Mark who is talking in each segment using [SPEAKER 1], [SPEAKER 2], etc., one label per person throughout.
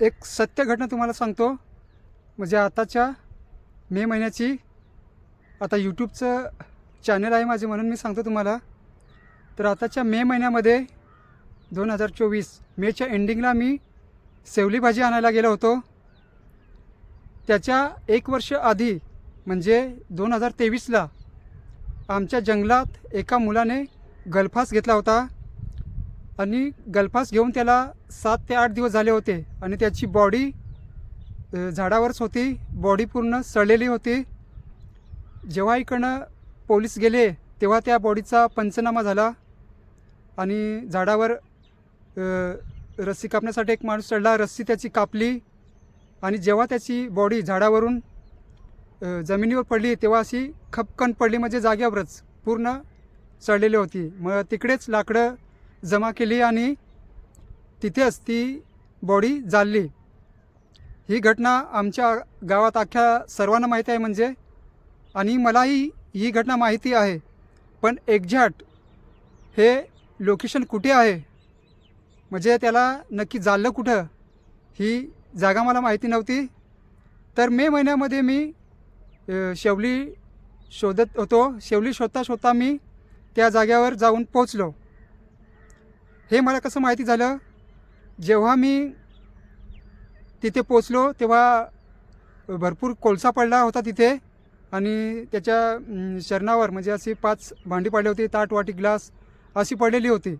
[SPEAKER 1] एक सत्य घटना तुम्हाला सांगतो. म्हणजे आताच्या मे महिन्याची आता यूट्यूबचं चॅनल आहे माझे म्हणून मी सांगतो तुम्हाला. तर आताच्या मे महिन्यामध्ये दोन हजार चोवीस मेच्या एंडिंगला मी सेवली भाजी आणायला गेलो होतो. त्याच्या एक वर्ष आधी म्हणजे दोन हजार तेवीसला आमच्या जंगलात एका मुलाने गलफास घेतला होता. आणि गलफास घेऊन त्याला सात ते आठ दिवस झाले होते. आणि त्याची बॉडी झाडावरच होती. बॉडी पूर्ण सडलेली होती. जेव्हा इकडनं पोलीस गेले तेव्हा त्या बॉडीचा पंचनामा झाला. आणि झाडावर रस्सी कापण्यासाठी एक माणूस चढला. रस्सी त्याची कापली. आणि जेव्हा त्याची बॉडी झाडावरून जमिनीवर पडली तेव्हा अशी खपकन पडली. म्हणजे जाग्यावरच पूर्ण चढलेली होती. मग तिकडेच लाकडं जमा केली आणि तिथेच ती बॉडी जाळली ही घटना आमच्या गावात अख्ख्या सर्वांना माहिती आहे म्हणजे आणि मलाही ही घटना माहिती आहे. पण एक्झॅक्ट हे लोकेशन कुठे आहे? म्हणजे त्याला नक्की जाळलं कुठं? ही जागा मला माहिती नव्हती. तर मे महिन्यामध्ये मी शेवली शोधत होतो. शेवली शोधता शोधता मी त्या जाग्यावर जाऊन पोचलो हे मला कसं माहिती झालं? जेव्हा मी तिथे पोचलो तेव्हा भरपूर कोळसा पडला होता तिथे आणि त्याच्या शरणावर म्हणजे अशी पाच भांडी पडली होती ताट वाटी ग्लास अशी पडलेली होती.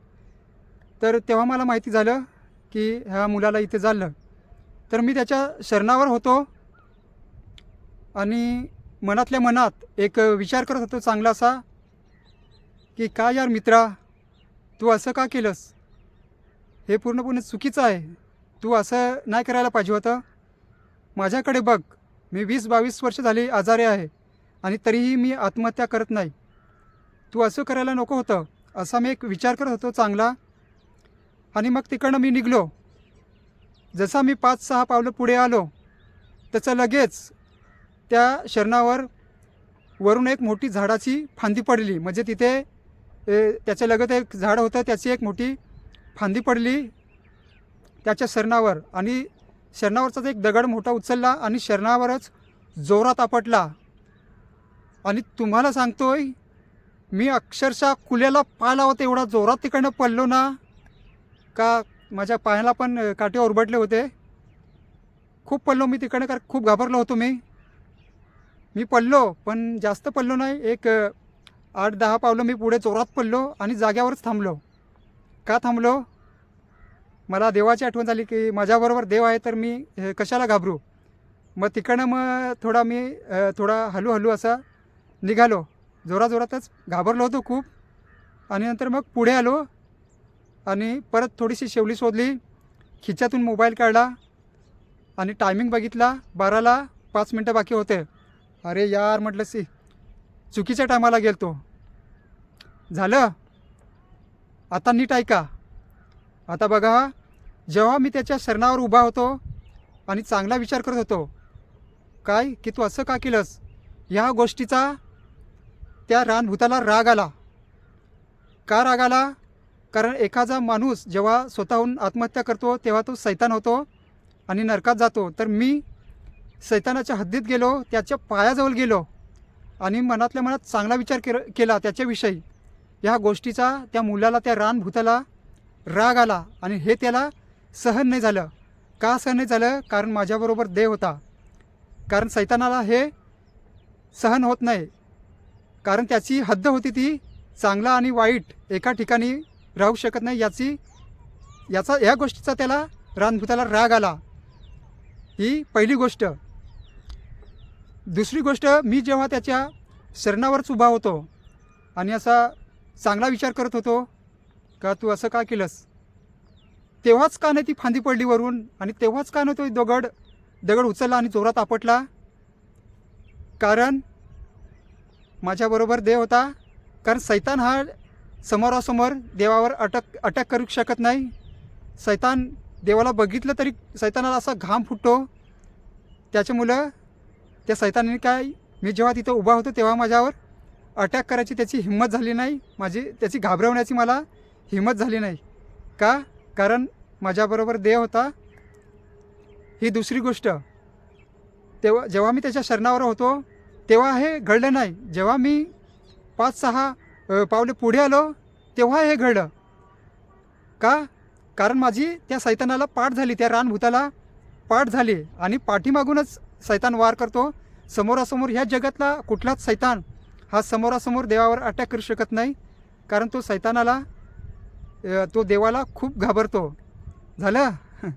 [SPEAKER 1] तर तेव्हा मला माहिती झालं की ह्या मुलाला इथे झालं. तर मी त्याच्या शरणावर होतो आणि मनातल्या मनात एक विचार करत होतो चांगला असा की का यार मित्रा तू असं का केलंस? हे पूर्णपणे चुकीचं आहे. तू असं नाही करायला पाहिजे होतं. माझ्याकडे बघ मी वीस बावीस वर्ष झाली आजारी आहे आणि तरीही मी आत्महत्या करत नाही. तू असं करायला नको होतं असा मी एक विचार करत होतो चांगला. आणि मग तिकडनं मी निघलो. जसा मी पाच सहा पावलं पुढे आलो तसं लगेच त्या शरणावर वरून एक मोठी झाडाची फांदी पडली. म्हणजे तिथे त्याच्या लगत एक झाड होतं त्याची एक मोठी फांदी पडली त्याच्या शरणावर आणि शरणावरचाच एक दगड मोठा उचलला आणि शरणावरच जोरात आपटला. आणि तुम्हाला सांगतोय मी अक्षरशः कुल्याला पाय लावत एवढा जोरात तिकडनं पडलो ना का माझ्या पायाला पण काटे ओरबडले होते. खूप पडलो मी तिकडनं कारण खूप घाबरलो होतो मी. मी पडलो पण जास्त पडलो नाही. एक आठ दहा पावलं मी पुढे जोरात पडलो आणि जाग्यावरच थांबलो. का थांबलो? मला देवाची आठवण झाली की माझ्याबरोबर देव आहे तर मी कशाला घाबरू? मग तिकडनं मग थोडा मी थोडा हलू असा निघालो. जोराजोरातच घाबरलो होतो खूप. आणि नंतर मग पुढे आलो आणि परत थोडीशी शेवली शोधली. खिच्यातून मोबाईल काढला आणि टायमिंग बघितला. बाराला पाच मिनटं बाकी होते. अरे यार म्हटलं सी चुकीच्या टायमाला गेलतो. झालं? आता नीट ऐका. आता बघा जेव्हा मी त्याच्या शरणावर उभा होतो आणि चांगला विचार करत होतो काय? की तू असं का केलंस? ह्या गोष्टीचा त्या रानभूताला राग आला. का राग आला? कारण एखादा माणूस जेव्हा स्वतःहून आत्महत्या करतो तेव्हा तो सैतान होतो आणि नरकात जातो. तर मी सैतानाच्या हद्दीत गेलो त्याच्या पायाजवळ गेलो आणि मनातल्या मनात चांगला विचार केर केला त्याच्याविषयी. ह्या गोष्टीचा त्या मुलाला त्या रानभूताला राग आला आणि हे त्याला सहन नाही झालं. का सहन नाही झालं? कारण माझ्याबरोबर देव होता. कारण सैतानाला हे सहन होत नाही. कारण त्याची हद्द होती ती चांगला आणि वाईट एका ठिकाणी राहू शकत नाही याची याचा या गोष्टीचा त्याला रानभूताला राग आला. ही पहिली गोष्ट. दुसरी गोष्ट मी जेव्हा त्याच्या शरणावरच उभा होतो आणि असा चांगला विचार करत होतो. का तू असं का केलंस? तेव्हाच का नाही ती फांदी पडली वरून आणि तेव्हाच का नाही तो दगड दगड उचलला आणि जोरात आपटला. कारण माझ्याबरोबर देव होता. कारण सैतान हा समोरासमोर देवावर अटक अटॅक करू शकत नाही. सैतान देवाला बघितलं तरी सैतानाला असा घाम फुटतो. त्याच्यामुळं त्या सैतानाने काय मी जेव्हा तिथं उभा होतो तेव्हा माझ्यावर अटॅक करायची त्याची हिंमत झाली नाही माझी त्याची घाबरवण्याची मला हिंमत झाली नाही. का? कारण माझ्याबरोबर देव होता. ही दुसरी गोष्ट. तेव्हा जेव्हा मी त्याच्या शरणावर होतो तेव्हा हे घडलं नाही. जेव्हा मी पाच सहा पावले पुढे आलो तेव्हा हे घडलं. का? कारण माझी त्या सैतानाला पाठ झाली त्या रानभूताला पाठ झाली. आणि पाठीमागूनच सैतान वार करतो. समोरासमोर ह्या जगातला कुठलाच सैतान हा समोरासमोर देवावर अटॅक करू शकत नाही कारण तो सैतानाला तो देवाला खूप घाबरतो. झालं?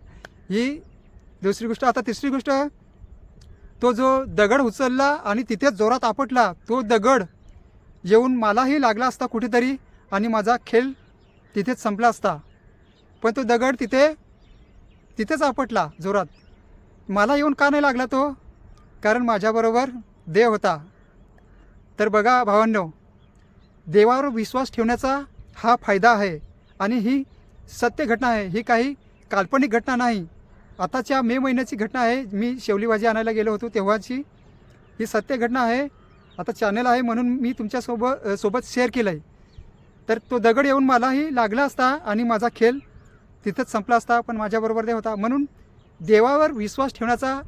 [SPEAKER 1] ही दुसरी गोष्ट आता तिसरी गोष्ट तो जो दगड उचलला आणि तिथेच जोरात आपटला तो दगड येऊन मलाही लागला असता कुठेतरी आणि माझा खेळ तिथेच संपला असता. पण तो दगड तिथे तिथेच आपटला जोरात. मला येऊन का नाही लागला तो? कारण माझ्याबरोबर देव होता. तर बघा भावांनो देवावर विश्वास ठेवण्याचा हा फायदा आहे आणि ही सत्य घटना आहे. ही काही काल्पनिक घटना नाही. आताच्या मे महिन्याची घटना आहे. मी शेवली भाजी आणायला गेलो होतो तेव्हाची. ही सत्य घटना आहे. आता चॅनल आहे म्हणून मी तुमच्यासोबत सोबत शेअर केलं आहे तर तो दगड येऊन मलाही लागला असता आणि माझा खेळ तिथंच संपला असता पण माझ्याबरोबर ते होता. म्हणून देवावर विश्वास ठेवण्याचा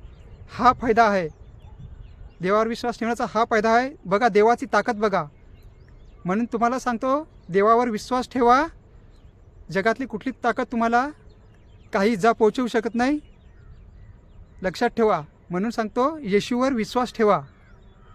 [SPEAKER 1] हा फायदा आहे. देवावर विश्वास ठेवण्याचा हा फायदा आहे. बघा देवाची ताकद बघा. म्हणून तुम्हाला सांगतो देवावर विश्वास ठेवा. जगातली कुठलीच ताकद तुम्हाला काही जा पोचवू शकत नाही. लक्षात ठेवा. म्हणून सांगतो येशूवर विश्वास ठेवा.